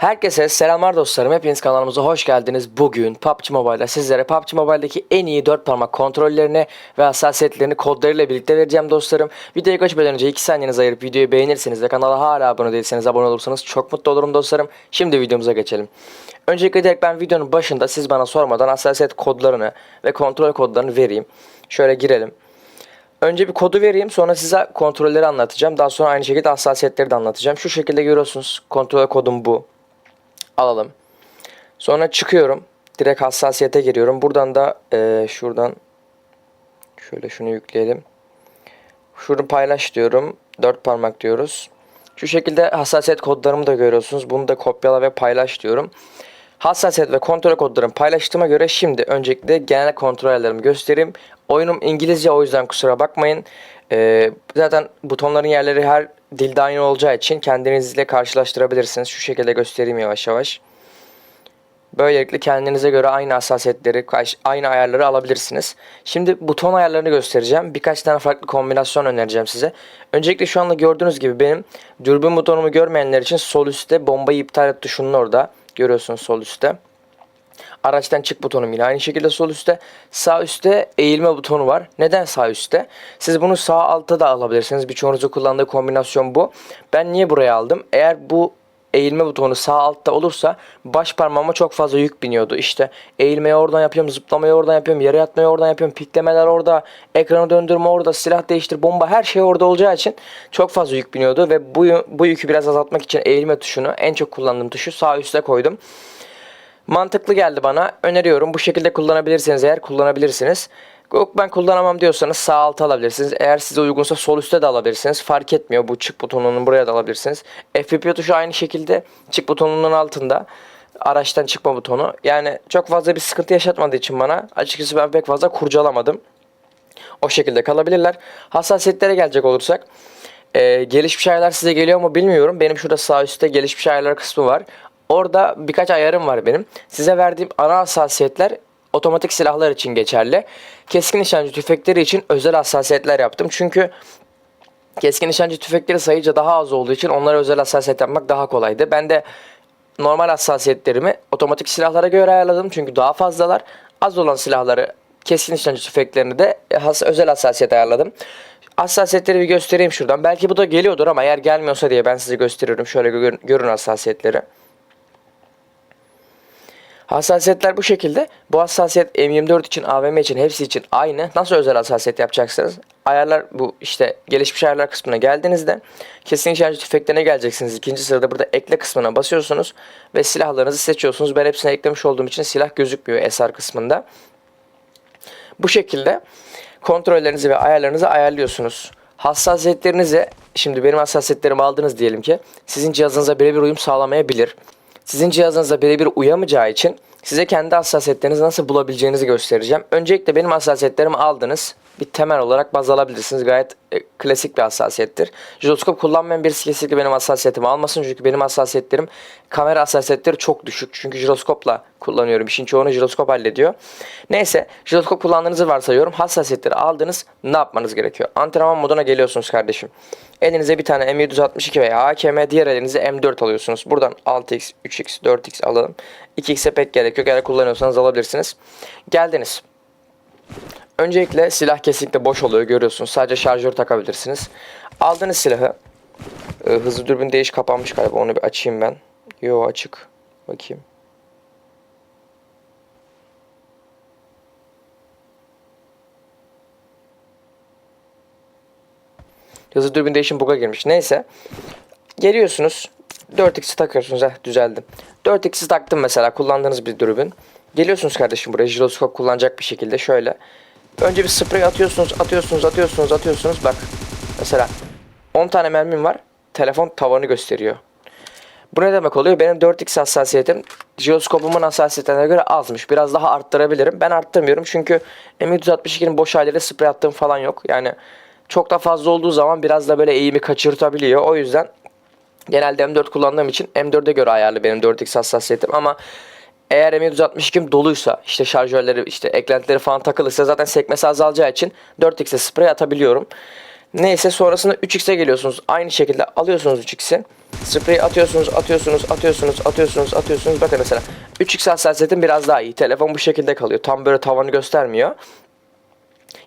Herkese selamlar dostlarım. Hepiniz kanalımıza hoş geldiniz. Bugün PUBG Mobile'da sizlere PUBG Mobile'daki en iyi 4 parmak kontrollerini ve hassasiyetlerini kodlarıyla birlikte vereceğim dostlarım. Videoya geçmeden önce 2 saniyenizi ayırıp videoyu beğenirseniz ve kanala hala abone değilseniz abone olursanız çok mutlu olurum dostlarım. Şimdi videomuza geçelim. Öncelikle direkt ben videonun başında siz bana sormadan hassasiyet kodlarını ve kontrol kodlarını vereyim. Şöyle girelim. Önce bir kodu vereyim sonra size kontrolleri anlatacağım. Daha sonra aynı şekilde hassasiyetleri de anlatacağım. Şu şekilde görüyorsunuz kontrol kodum bu. Alalım. Sonra çıkıyorum. Direkt hassasiyete giriyorum. Buradan da eee, şuradan şöyle şunu yükleyelim. Şunu paylaş diyorum. Dört parmak diyoruz. Şu şekilde hassasiyet kodlarımı da görüyorsunuz. Bunu da kopyala ve paylaş diyorum. Hassasiyet ve kontrol kodlarımı paylaştığıma göre şimdi öncelikle genel kontrol ayarlarımı göstereyim. Oyunum İngilizce o yüzden kusura bakmayın. Ee, zaten butonların yerleri her dilde aynı olacağı için kendinizle karşılaştırabilirsiniz. Şu şekilde göstereyim yavaş yavaş. Böylelikle kendinize göre aynı hassasiyetleri, aynı ayarları alabilirsiniz. Şimdi buton ayarlarını göstereceğim. Birkaç tane farklı kombinasyon önereceğim size. Öncelikle şu anda gördüğünüz gibi benim dürbün butonumu görmeyenler için sol üstte bombayı iptal et tuşunun orada. Görüyorsunuz sol üstte. Araçtan çık butonum yine aynı şekilde sol üstte. Sağ üstte eğilme butonu var. Neden sağ üstte? Siz bunu sağ altta da alabilirsiniz. Birçoğunuzun kullandığı kombinasyon bu. Ben niye buraya aldım? Eğer bu eğilme butonu sağ altta olursa baş parmağıma çok fazla yük biniyordu. İşte eğilmeyi oradan yapıyorum, zıplamayı oradan yapıyorum, yere yatmayı oradan yapıyorum, piklemeler orada, ekranı döndürme orada, silah değiştir, bomba her şey orada olacağı için çok fazla yük biniyordu ve bu, bu yükü biraz azaltmak için eğilme tuşunu en çok kullandığım tuşu sağ üstte koydum. Mantıklı geldi bana. Öneriyorum. Bu şekilde kullanabilirseniz eğer kullanabilirsiniz. Yok ben kullanamam diyorsanız sağ alta alabilirsiniz. Eğer size uygunsa sol üstte de alabilirsiniz. Fark etmiyor. Bu çık butonunun buraya da alabilirsiniz. FPP tuşu aynı şekilde çık butonunun altında. Araçtan çıkma butonu. Yani çok fazla bir sıkıntı yaşatmadığı için bana açıkçası ben pek fazla kurcalamadım. O şekilde kalabilirler. Hassasiyetlere gelecek olursak. Ee, gelişmiş ayarlar size geliyor mu bilmiyorum. Benim şurada sağ üstte gelişmiş ayarlar kısmı var. Orada birkaç ayarım var benim. Size verdiğim ana hassasiyetler otomatik silahlar için geçerli. Keskin nişancı tüfekleri için özel hassasiyetler yaptım. Çünkü keskin nişancı tüfekleri sayıca daha az olduğu için onlara özel hassasiyet yapmak daha kolaydı. Ben de normal hassasiyetlerimi otomatik silahlara göre ayarladım. Çünkü daha fazlalar. Az olan silahları keskin nişancı tüfeklerini de has- özel hassasiyet ayarladım. Hassasiyetleri bir göstereyim şuradan. Belki bu da geliyordur ama eğer gelmiyorsa diye ben size gösteriyorum. Şöyle gör- görün hassasiyetleri. Hassasiyetler bu şekilde. Bu hassasiyet M24 için, AVM için, hepsi için aynı. Nasıl özel hassasiyet yapacaksınız? Ayarlar bu işte gelişmiş ayarlar kısmına geldiğinizde kesin nişancı tüfeklerine geleceksiniz. İkinci sırada burada ekle kısmına basıyorsunuz ve silahlarınızı seçiyorsunuz. Ben hepsini eklemiş olduğum için silah gözükmüyor SR kısmında. Bu şekilde kontrollerinizi ve ayarlarınızı ayarlıyorsunuz. Hassasiyetlerinizi şimdi benim hassasiyetlerimi aldınız diyelim ki sizin cihazınıza birebir uyum sağlamayabilir. Sizin cihazınıza birebir uyamayacağı için size kendi hassasiyetlerinizi nasıl bulabileceğinizi göstereceğim. Öncelikle benim hassasiyetlerimi aldınız. Bir temel olarak baz alabilirsiniz. Gayet e, klasik bir hassasiyettir. Jiroskop kullanmayan birisi kesinlikle benim hassasiyetimi almasın. Çünkü benim hassasiyetlerim kamera hassasiyetleri çok düşük. Çünkü jiroskopla kullanıyorum. İşin çoğunu jiroskop hallediyor. Neyse jiroskop kullandığınızı varsayıyorum. Hassasiyetleri aldınız. Ne yapmanız gerekiyor? Antrenman moduna geliyorsunuz kardeşim. Elinize bir tane M762 veya AKM diğer elinize M4 alıyorsunuz. Buradan 6x, 3x, 4x alalım. 2x'e pek gerek yok. Eğer kullanıyorsanız alabilirsiniz. Geldiniz. Öncelikle silah kesinlikle boş oluyor görüyorsunuz. Sadece şarjör takabilirsiniz. Aldığınız silahı e, hızlı dürbün değiş kapanmış galiba. Onu bir açayım ben. Yo açık. Bakayım. Hızlı dürbün değişim bug'a girmiş. Neyse. Geliyorsunuz. 4x'i takıyorsunuz. Heh düzeldi. 4x'i taktım mesela kullandığınız bir dürbün. Geliyorsunuz kardeşim buraya jiroskop kullanacak bir şekilde şöyle. Önce bir sprey atıyorsunuz, atıyorsunuz, atıyorsunuz, atıyorsunuz. Bak mesela 10 tane mermim var. Telefon tavanı gösteriyor. Bu ne demek oluyor? Benim 4x hassasiyetim jiroskopumun hassasiyetine göre azmış. Biraz daha arttırabilirim. Ben arttırmıyorum çünkü M162'nin boş halleri sprey attığım falan yok. Yani çok da fazla olduğu zaman biraz da böyle eğimi kaçırtabiliyor. O yüzden genelde M4 kullandığım için M4'e göre ayarlı benim 4x hassasiyetim ama eğer M762 doluysa işte şarjörleri işte eklentileri falan takılıysa zaten sekmesi azalacağı için 4x'e sprey atabiliyorum. Neyse sonrasında 3x'e geliyorsunuz. Aynı şekilde alıyorsunuz 3x'i. Spreyi atıyorsunuz, atıyorsunuz, atıyorsunuz, atıyorsunuz, atıyorsunuz. Bakın mesela 3x hassasiyetim biraz daha iyi. Telefon bu şekilde kalıyor. Tam böyle tavanı göstermiyor.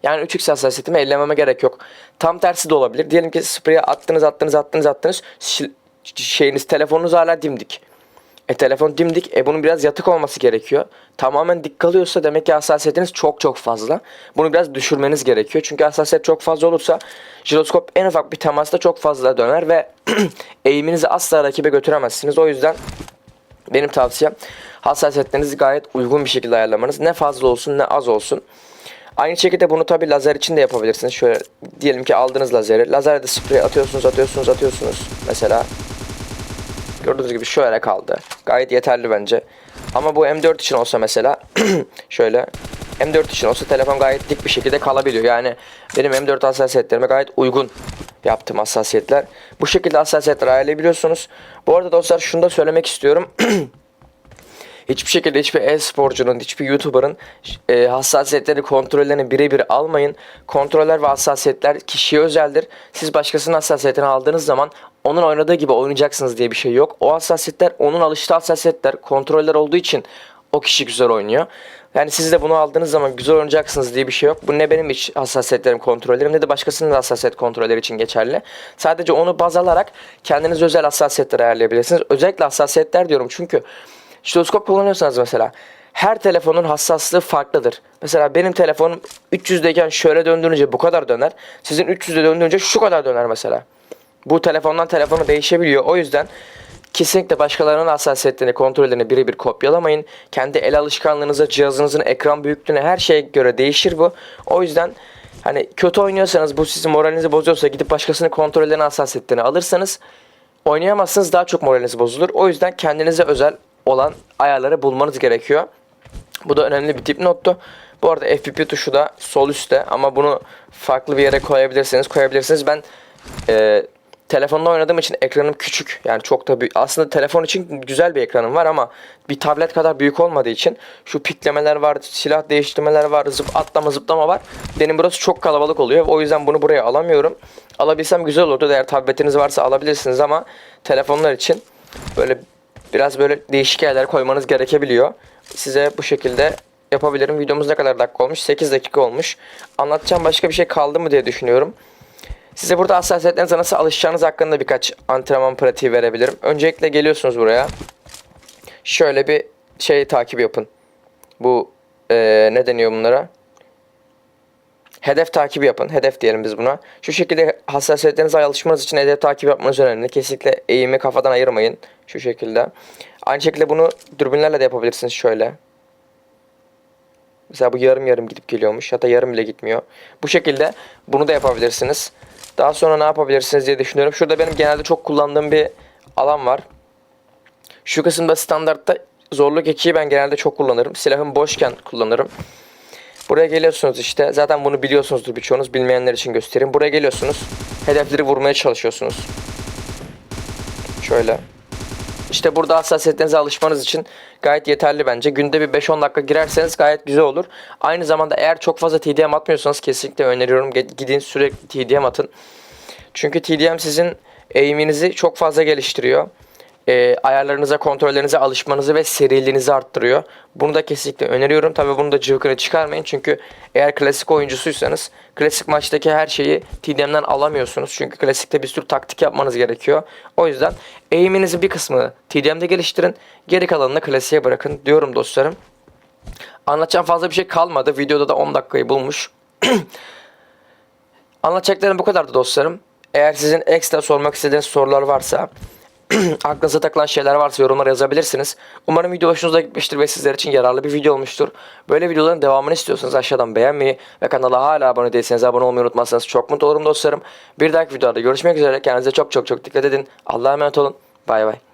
Yani 3x hassasiyetimi ellememe gerek yok. Tam tersi de olabilir. Diyelim ki spreyi attınız, attınız, attınız, attınız. Şeyiniz, telefonunuz hala dimdik. E telefon dimdik. E bunun biraz yatık olması gerekiyor. Tamamen dik kalıyorsa demek ki hassasiyetiniz çok çok fazla. Bunu biraz düşürmeniz gerekiyor. Çünkü hassasiyet çok fazla olursa jiroskop en ufak bir temasta çok fazla döner ve eğiminizi asla rakibe götüremezsiniz. O yüzden benim tavsiyem hassasiyetlerinizi gayet uygun bir şekilde ayarlamanız. Ne fazla olsun ne az olsun. Aynı şekilde bunu tabi lazer için de yapabilirsiniz. Şöyle diyelim ki aldınız lazeri. Lazerde sprey atıyorsunuz, atıyorsunuz, atıyorsunuz. Mesela Gördüğünüz gibi şöyle kaldı. Gayet yeterli bence. Ama bu M4 için olsa mesela şöyle M4 için olsa telefon gayet dik bir şekilde kalabiliyor. Yani benim M4 hassasiyetlerime gayet uygun yaptığım hassasiyetler. Bu şekilde hassasiyetler ayarlayabiliyorsunuz. Bu arada dostlar şunu da söylemek istiyorum. Hiçbir şekilde hiçbir e-sporcunun, hiçbir YouTuber'ın e, hassasiyetleri, kontrollerini birebir almayın. Kontroller ve hassasiyetler kişiye özeldir. Siz başkasının hassasiyetini aldığınız zaman onun oynadığı gibi oynayacaksınız diye bir şey yok. O hassasiyetler onun alıştığı hassasiyetler, kontroller olduğu için o kişi güzel oynuyor. Yani siz de bunu aldığınız zaman güzel oynayacaksınız diye bir şey yok. Bu ne benim iç hassasiyetlerim, kontrollerim ne de başkasının da hassasiyet kontrolleri için geçerli. Sadece onu baz alarak kendiniz özel hassasiyetler ayarlayabilirsiniz. Özellikle hassasiyetler diyorum çünkü Jiroskop kullanıyorsanız mesela her telefonun hassaslığı farklıdır. Mesela benim telefonum 300'deyken şöyle döndürünce bu kadar döner. Sizin 300'de döndürünce şu kadar döner mesela. Bu telefondan telefona değişebiliyor. O yüzden kesinlikle başkalarının hassasiyetlerini, kontrollerini birebir kopyalamayın. Kendi el alışkanlığınıza, cihazınızın ekran büyüklüğüne her şeye göre değişir bu. O yüzden hani kötü oynuyorsanız bu sizin moralinizi bozuyorsa gidip başkasının kontrollerini, hassasiyetlerini alırsanız oynayamazsınız daha çok moraliniz bozulur. O yüzden kendinize özel olan ayarları bulmanız gerekiyor. Bu da önemli bir dipnottu. Bu arada FPP tuşu da sol üstte ama bunu farklı bir yere koyabilirsiniz. Koyabilirsiniz. Ben e, telefonda oynadığım için ekranım küçük. Yani çok da büyük. Aslında telefon için güzel bir ekranım var ama bir tablet kadar büyük olmadığı için şu piklemeler var, silah değiştirmeler var, zıp atlama zıplama var. Benim burası çok kalabalık oluyor. O yüzden bunu buraya alamıyorum. Alabilsem güzel olurdu. Eğer tabletiniz varsa alabilirsiniz ama telefonlar için böyle biraz böyle değişik yerler koymanız gerekebiliyor. Size bu şekilde yapabilirim. Videomuz ne kadar dakika olmuş? 8 dakika olmuş. Anlatacağım başka bir şey kaldı mı diye düşünüyorum. Size burada hassasiyetlerinize nasıl alışacağınız hakkında birkaç antrenman pratiği verebilirim. Öncelikle geliyorsunuz buraya. Şöyle bir şey takip yapın. Bu ee, ne deniyor bunlara? Hedef takibi yapın. Hedef diyelim biz buna. Şu şekilde hassasiyetlerinize alışmanız için hedef takibi yapmanız önemli. Kesinlikle eğimi kafadan ayırmayın. Şu şekilde. Aynı şekilde bunu dürbünlerle de yapabilirsiniz şöyle. Mesela bu yarım yarım gidip geliyormuş. Hatta yarım bile gitmiyor. Bu şekilde bunu da yapabilirsiniz. Daha sonra ne yapabilirsiniz diye düşünüyorum. Şurada benim genelde çok kullandığım bir alan var. Şu kısımda standartta zorluk 2'yi ben genelde çok kullanırım. Silahım boşken kullanırım. Buraya geliyorsunuz işte. Zaten bunu biliyorsunuzdur birçoğunuz. Bilmeyenler için göstereyim. Buraya geliyorsunuz. Hedefleri vurmaya çalışıyorsunuz. Şöyle. İşte burada hassasiyetlerinize alışmanız için gayet yeterli bence. Günde bir 5-10 dakika girerseniz gayet güzel olur. Aynı zamanda eğer çok fazla TDM atmıyorsanız kesinlikle öneriyorum. Gidin sürekli TDM atın. Çünkü TDM sizin eğiminizi çok fazla geliştiriyor. E, ayarlarınıza, kontrollerinize alışmanızı ve seriliğinizi arttırıyor. Bunu da kesinlikle öneriyorum. Tabii bunu da cıvkını çıkarmayın. Çünkü eğer klasik oyuncusuysanız klasik maçtaki her şeyi TDM'den alamıyorsunuz. Çünkü klasikte bir sürü taktik yapmanız gerekiyor. O yüzden eğiminizin bir kısmını TDM'de geliştirin. Geri kalanını klasiğe bırakın diyorum dostlarım. Anlatacağım fazla bir şey kalmadı. Videoda da 10 dakikayı bulmuş. Anlatacaklarım bu kadardı dostlarım. Eğer sizin ekstra sormak istediğiniz sorular varsa aklınıza takılan şeyler varsa yorumlara yazabilirsiniz. Umarım video hoşunuza gitmiştir ve sizler için yararlı bir video olmuştur. Böyle videoların devamını istiyorsanız aşağıdan beğenmeyi ve kanala hala abone değilseniz abone olmayı unutmazsanız çok mutlu olurum dostlarım. Bir dahaki videoda görüşmek üzere. Kendinize çok çok çok dikkat edin. Allah'a emanet olun. Bay bay.